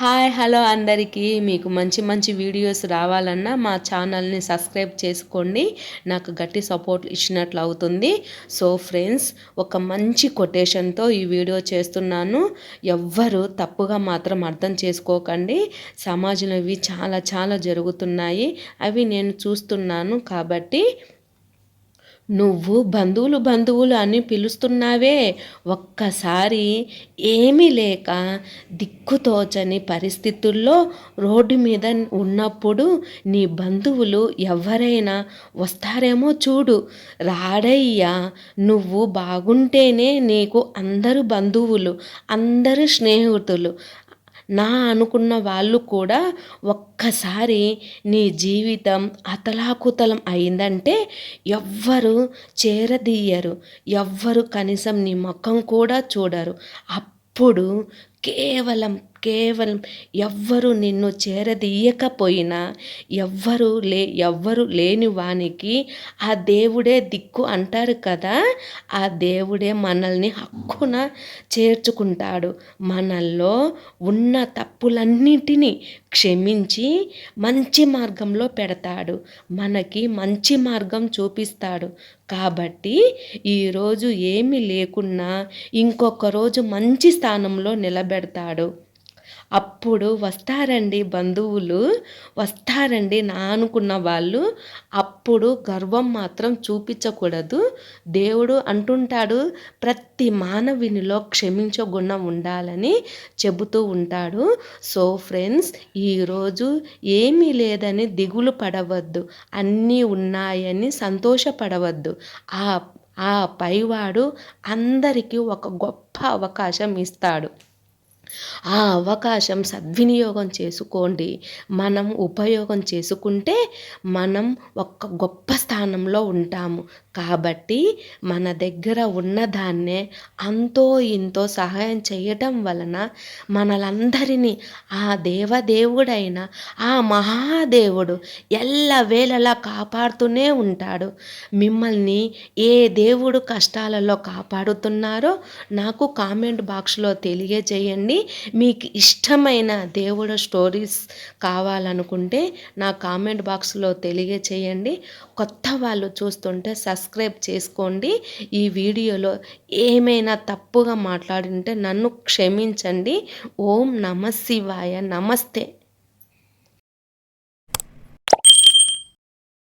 Hi hello అందరికీ. మీకు మంచి మంచి వీడియోస్ రావాలన్నా మా ఛానల్ని సబ్స్క్రైబ్ చేసుకోండి. నాకు గట్టి సపోర్ట్ ఇచ్చినట్లు అవుతుంది. సో ఫ్రెండ్స్ ఒక మంచి కొటేషన్తో ఈ వీడియో చేస్తున్నాను. ఎవ్వరు తప్పుగా మాత్రం అర్థం చేసుకోకండి. సమాజంలో ఇవి చాలా చాలా జరుగుతున్నాయి. అవి నేను చూస్తున్నాను కాబట్టి నువ్వు బంధువులు బంధువులు అని పిలుస్తున్నావే. ఒక్కసారి ఏమీ లేక దిక్కుతోచని పరిస్థితుల్లో రోడ్డు మీద ఉన్నప్పుడు నీ బంధువులు ఎవరైనా వస్తారేమో చూడు. రాడయ్యా నువ్వు బాగుంటేనే నీకు అందరు బంధువులు అందరు స్నేహితులు నా అనుకున్న వాళ్ళు కూడా ఒక్కసారి నీ జీవితం అతలాకుతలం అయిందంటే ఎవ్వరు చేరదీయరు. ఎవ్వరు కనీసం నీ ముఖం కూడా చూడరు. అప్పుడు కేవలం కేవలం ఎవ్వరు నిన్ను చేరదీయకపోయినా ఎవ్వరు లే ఎవ్వరు లేని వానికి ఆ దేవుడే దిక్కు అంటారు కదా? ఆ దేవుడే మనల్ని హక్కున చేర్చుకుంటాడు. మనల్లో ఉన్న తప్పులన్నిటినీ క్షమించి మంచి మార్గంలో పెడతాడు. మనకి మంచి మార్గం చూపిస్తాడు. కాబట్టి ఈరోజు ఏమి లేకున్నా ఇంకొక రోజు మంచి స్థానంలో నిలబెడతాడు. అప్పుడు వస్తారండి బంధువులు వస్తారండి నా అనుకున్న వాళ్ళు. అప్పుడు గర్వం మాత్రం చూపించకూడదు. దేవుడు అంటుంటాడు ప్రతి మానవునిలో క్షమించగుణం ఉండాలని చెబుతూ ఉంటాడు. సో ఫ్రెండ్స్ ఈరోజు ఏమీ లేదని దిగులు పడవద్దు. అన్నీ ఉన్నాయని సంతోషపడవద్దు. ఆ ఆ పైవాడు అందరికీ ఒక గొప్ప అవకాశం ఇస్తాడు. ఆ అవకాశం సద్వినియోగం చేసుకోండి. మనం ఉపయోగం చేసుకుంటే మనం ఒక గొప్ప స్థానంలో ఉంటాము. కాబట్టి మన దగ్గర ఉన్నదాన్నే అంతో ఇంతో సహాయం చేయటం వలన మనలందరినీ ఆ దేవదేవుడైన ఆ మహాదేవుడు ఎల్లవేళలా కాపాడుతూనే ఉంటాడు. మిమ్మల్ని ఏ దేవుడు కష్టాలలో కాపాడుతున్నారో నాకు కామెంట్ బాక్స్లో తెలియజేయండి. మీకు ఇష్టమైన దేవుడు స్టోరీస్ కావాలనుకుంటే నా కామెంట్ బాక్స్లో తెలియచేయండి. కొత్త వాళ్ళు చూస్తుంటే సబ్స్క్రైబ్ చేసుకోండి. ఈ వీడియోలో ఏమైనా తప్పుగా మాట్లాడింటే నన్ను క్షమించండి. ఓం నమ శివాయ. నమస్తే.